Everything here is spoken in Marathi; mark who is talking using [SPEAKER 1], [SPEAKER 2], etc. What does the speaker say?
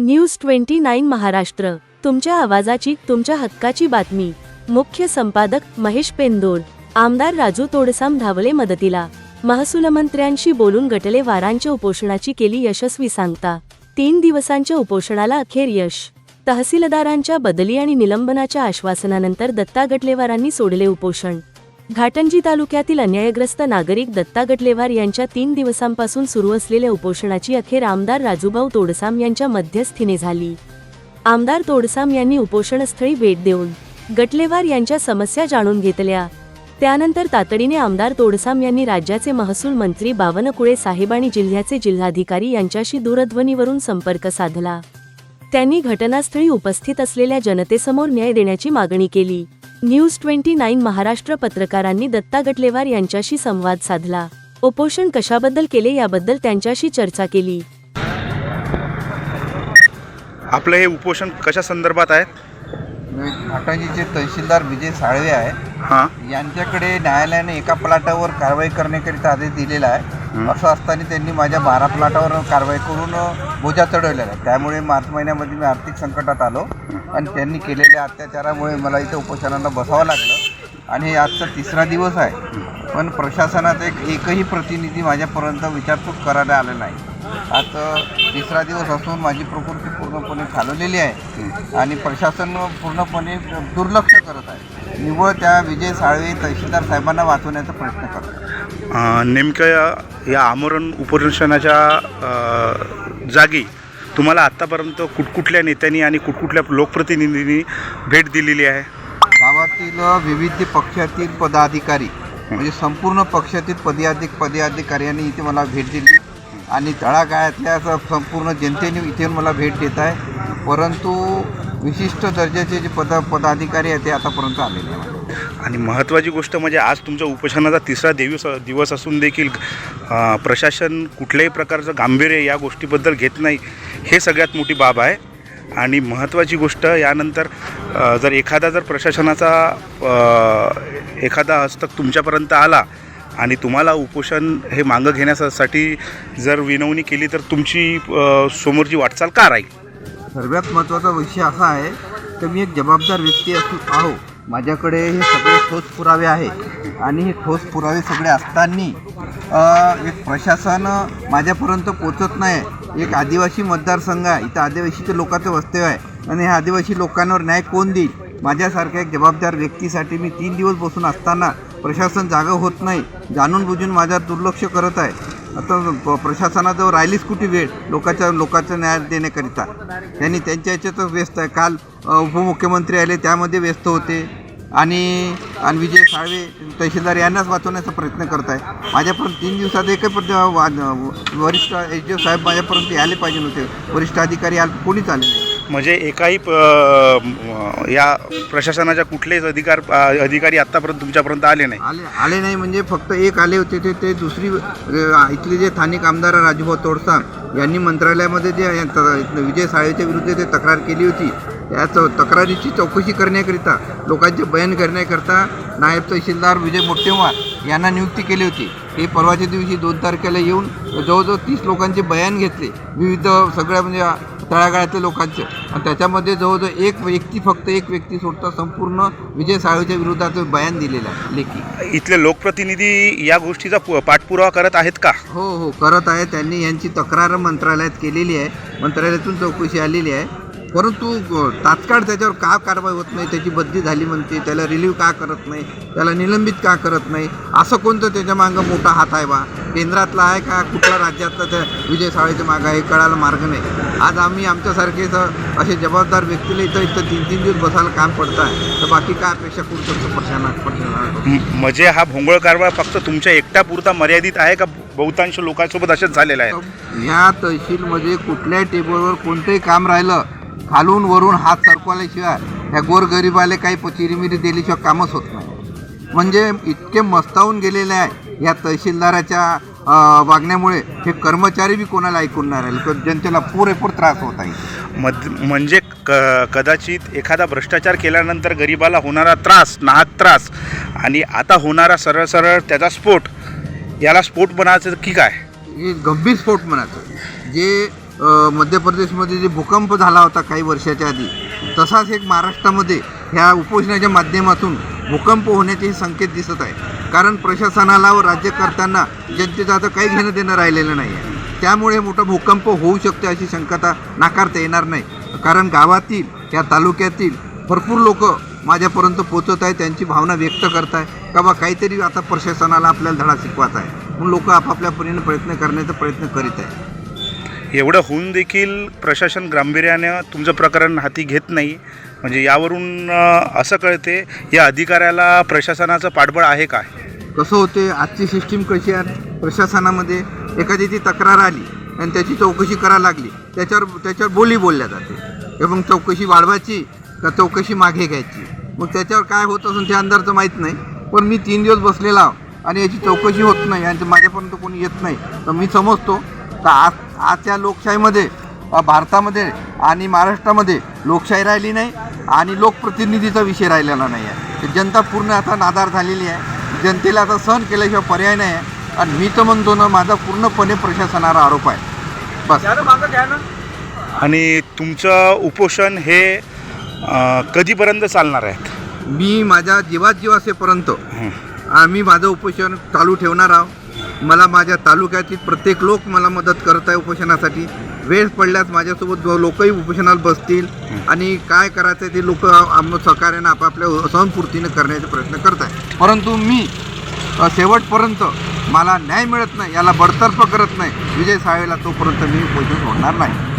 [SPEAKER 1] News twenty nine Maharashtra. तुमच्या आवाजाची तुमच्या हक्काची बातमी. मुख्य संपादक महेश पेंदोर आमदार राजू तोडसाम धावले मदतीला. महसूल मंत्र्यांशी बोलून गटले वारांच्या उपोषणाची केली यशस्वी सांगता. तीन दिवसांच्या उपोषणाला अखेर यश. तहसीलदारांच्या बदली आणि निलंबनाच्या आश्वासनानंतर दत्ता गटलेवारांनी सोडले उपोषण. घाटंजी तालुक्यातील अन्यायग्रस्त नागरिक दत्ता गटलेवार यांच्या तीन दिवसांपासून सुरू असलेल्या उपोषणाची अखेर आमदार राजूभाऊ तोडसाम यांच्या मध्यस्थीने झाली. आमदार तोडसाम यांनी उपोषणस्थळी भेट देऊन गटलेवार यांच्या समस्या जाणून घेतल्या. त्यानंतर तातडीने आमदार तोडसाम यांनी राज्याचे महसूल मंत्री बावनकुळे साहेब आणि जिल्ह्याचे जिल्हाधिकारी यांच्याशी दूरध्वनीवरून संपर्क साधला. त्यांनी घटनास्थळी उपस्थित असलेल्या जनतेसमोर न्याय देण्याची मागणी केली. न्यूज ट्वेंटी नाईन महाराष्ट्र पत्रकारांनी दत्ता गटलेवार यांच्याशी संवाद साधला. उपोषण कशाबद्दल केले याबद्दल त्यांच्याशी चर्चा केली.
[SPEAKER 2] आपलं हे उपोषण कशा संदर्भात आहे
[SPEAKER 3] घाटाजीचे तहसीलदार विजय साळवे आहे
[SPEAKER 2] हां.
[SPEAKER 3] यांच्याकडे न्यायालयाने एका प्लाटावर कारवाई करण्याकरिता आदेश दिलेला आहे. असं असताना त्यांनी माझ्या बारा प्लाटावर कारवाई करून बोजा चढवलेला आहे त्यामुळे मार्च महिन्यामध्ये मी आर्थिक संकटात आलो. आणि त्यांनी केलेल्या अत्याचारामुळे मला इथं उपोषणाला बसावं लागलं. आणि आजचा तिसरा दिवस आहे. पण प्रशासनात एक एकही प्रतिनिधी माझ्यापर्यंत विचारपूस करायला आलेला नाही. आज तिसरा दिवस असून माझी प्रकृती पूर्णपणे खालवलेली आहे. आणि प्रशासन पूर्णपणे दुर्लक्ष करत आहे. निव्वळ त्या विजय साळवे तहसीलदार साहेबांना वाचवण्याचा प्रयत्न करत. आहे
[SPEAKER 2] नेमकं या- या आमरण उपोषणाच्या जागी तुम्हाला आत्तापर्यंत कुठकुठल्या नेत्यांनी आणि कुठकुठल्या लोकप्रतिनिधींनी भेट दिलेली आहे?
[SPEAKER 3] गावातील विविध पक्षातील पदाधिकारी म्हणजे संपूर्ण पक्षातील पदाधिक पदाधिकाऱ्यांनी इथे मला भेट दिली. आणि तळागाळातल्या संपूर्ण जनतेने इथे मला भेट देत आहे. परंतु विशिष्ट दर्जाचे जे पद पदाधिकारी आहेत ते आतापर्यंत आलेले नाही.
[SPEAKER 2] आणि महत्त्वाची गोष्ट म्हणजे आज तुमच्या उपोषणाचा तिसरा दिवस दिवस असून देखील प्रशासन कुठल्याही प्रकारचं गांभीर्य या गोष्टीबद्दल घेत नाही हे सगळ्यात मोठी बाब आहे. आणि महत्त्वाची गोष्ट यानंतर जर एखादा जर प्रशासनाचा एखादा हस्तक तुमच्यापर्यंत आला आणि तुम्हाला उपोषण हे मागं घेण्यासाठी जर विनवणी केली तर तुमची समोरची वाटचाल का राहील?
[SPEAKER 3] सर्वात महत्त्वाचा विषय असा आहे तर मी एक जबाबदार व्यक्ती असू आहो. माझ्याकडे हे सगळे ठोस पुरावे आहे आणि हे ठोस पुरावे सगळे असताना एक प्रशासन माझ्यापर्यंत पोचत नाही. एक आदिवासी मतदारसंघ आहे. इथं आदिवासीच्या लोकांचं वस्तव्य आहे. आणि ह्या आदिवासी लोकांवर न्याय कोण देईल? माझ्यासारख्या एक जबाबदार व्यक्तीसाठी मी तीन दिवस बसून असताना प्रशासन जागा होत नाही जाणून बुजून माझ्यावर दुर्लक्ष करत आहे. आता प्रशासनाजवळ राहिलीच कुठे वेळ? लोकांच्या लोकांचा न्याय देण्याकरिता. त्यांनी त्यांच्या याच्यातच व्यस्त आहे. काल उपमुख्यमंत्री आले त्यामध्ये व्यस्त होते. आणि आणि विजय साळवे तहसीलदार यांनाच वाचवण्याचा प्रयत्न करत आहे. माझ्यापर्यंत तीन दिवसात एकही पण वरिष्ठ एच डी साहेब माझ्यापर्यंत आले पाहिजे होते वरिष्ठ अधिकारी आले कोणीच आले नाही.
[SPEAKER 2] म्हणजे एकाही प- या प्रशासनाच्या कुठलेच अधिकार अधिकारी आत्तापर्यंत तुमच्यापर्यंत आले नाही.
[SPEAKER 3] आले आले नाही म्हणजे फक्त एक आले होते ते ते दुसरी इथले जे स्थानिक आमदार राजूभाऊ तोडसाम यांनी मंत्रालयामध्ये जे विजय साळेच्या विरुद्ध ते तक्रार केली होती त्या चौ- तक्रारीची चौकशी करण्याकरिता लोकांचे बयान करण्याकरिता नायब तहसीलदार विजय मोट्टेवार यांना नियुक्ती केली होती. ते परवाच्या दिवशी दोन तारखेला येऊन जवळजवळ तीस लोकांचे बयान घेतले. विविध सगळ्या म्हणजे तळागाळातल्या लोकांचे. आणि त्याच्यामध्ये जवळजवळ एक व्यक्ती फक्त एक व्यक्ती सोडता संपूर्ण विजय साळवेच्या विरोधात बयान दिलेलं आहे लेखी.
[SPEAKER 2] इथले लोकप्रतिनिधी या गोष्टीचा पाठपुरावा करत आहेत का?
[SPEAKER 3] हो हो करत आहे त्यांनी यांची तक्रार मंत्रालयात केलेली आहे. मंत्रालयातून चौकशी आलेली आहे. परंतु तात्काळ त्याच्यावर का कारवाई होत नाही त्याची बदली झाली म्हणते त्याला रिलीव्ह का करत नाही त्याला निलंबित का करत नाही असं कोणतं त्याच्या मागं मोठा हात आहे बा? केंद्रातला आहे का कुठला राज्यातला त्या विजय साळेच्या मागं आहे हे कळायला मार्ग नाही. आज आम्ही आमच्यासारखे स- असे जबाबदार व्यक्तीला इथं इथं तीन तीन दिवस बसायला काम पडतं आहे. तर बाकी काय अपेक्षा करू शकतो
[SPEAKER 2] म- म्हणजे हा भोंगळ कारभार फक्त तुमच्या एकट्यापुरता मर्यादित आहे का? बहुतांश लोकांसोबत असेच झालेला आहे.
[SPEAKER 3] ह्या तहसीलमध्ये कुठल्याही टेबलवर कोणतंही काम राहिलं खालून वरून हात सरकवल्याशिवाय ह्या गोरगरिबाला काही चिरीमिरी दिल्याशिवाय कामच होत नाही. म्हणजे इतके मस्तावून गेलेले आहे या तहसीलदाराच्या वागण्यामुळे. हे कर्मचारी बी कोणाला ऐकून नाही राहिले? किंवा जनतेला पुरेपूर त्रास होत आहे.
[SPEAKER 2] मद म्हणजे क कदाचित एखादा भ्रष्टाचार केल्यानंतर गरिबाला होणारा त्रास नाहक त्रास आणि आता होणारा सरळ सरळ त्याचा स्फोट याला स्फोट बनायचं की काय?
[SPEAKER 3] हे गंभीर स्फोट म्हणायचं. जे मध्य प्रदेशमध्ये जे भूकंप झाला होता काही वर्षाच्या आधी तसाच एक महाराष्ट्रामध्ये ह्या उपोषणाच्या माध्यमातून भूकंप होण्याचे संकेत दिसत आहे कारण प्रशासनाला व राज्यकर्त्यांना जनतेचं आता काही घेणं देणं राहिलेलं नाही आहे त्यामुळे मोठा भूकंप होऊ शकते अशी शंकता नाकारता येणार नाही. कारण गावातील या तालुक्यातील भरपूर लोक माझ्यापर्यंत पोचत आहे त्यांची भावना व्यक्त करत आहे का बा काहीतरी आता प्रशासनाला आपल्याला धडा शिकवायचा आहे. म्हणून लोक आपापल्या परीने प्रयत्न करण्याचा प्रयत्न करीत आहे
[SPEAKER 2] एवढं होऊन देखील प्रशासन गांभीर्यानं तुमचं प्रकरण हाती घेत नाही. म्हणजे यावरून असं कळते या अधिकाऱ्याला प्रशासनाचं पाठबळ आहे काय
[SPEAKER 3] कसं होते आजची सिस्टीम कशी आहे? प्रशासनामध्ये एखाद्याची तक्रार आली आणि त्याची चौकशी करायला लागली त्याच्यावर त्याच्यावर बोली बोलल्या जाते. मग चौकशी वाढवायची का चौकशी मागे घ्यायची? मग त्याच्यावर काय होत असून त्या अंधारचं माहीत नाही. पण मी तीन दिवस बसलेला आणि याची चौकशी होत नाही आणि माझ्यापर्यंत कोणी येत नाही. तर मी समजतो का आज आजच्या लोकशाहीमध्ये भारतामध्ये आणि महाराष्ट्रामध्ये लोकशाही राहिली नाही आणि लोकप्रतिनिधीचा विषय राहिलेला नाही आहे. तर जनता पूर्ण आता नादार झालेली आहे. जनतेला आता सहन केल्याशिवाय पर्याय नाही आहे. आणि मी तर म्हणतो ना माझा पूर्णपणे प्रशासनावर आरोप आहे. बस.
[SPEAKER 2] आणि तुमचं उपोषण हे कधीपर्यंत चालणार आहे?
[SPEAKER 3] मी माझ्या जीवात जीव असेपर्यंत
[SPEAKER 2] हं.
[SPEAKER 3] आम्ही माझं उपोषण चालू ठेवणार आहोत. मला माझ्या तालुक्यातील प्रत्येक लोक मला मदत करत आहे उपोषणासाठी. वेळ पडल्यास माझ्यासोबत लोकही उपोषणाला बसतील आणि काय करायचं ते लोक सहकार्यानं आपापल्या सहनपूर्तीनं करण्याचा प्रयत्न करत आहे परंतु मी शेवटपर्यंत मला न्याय मिळत नाही याला बडतर्फ करत नाही. विजय साळेला तोपर्यंत मी उपोषण सोडणार नाही.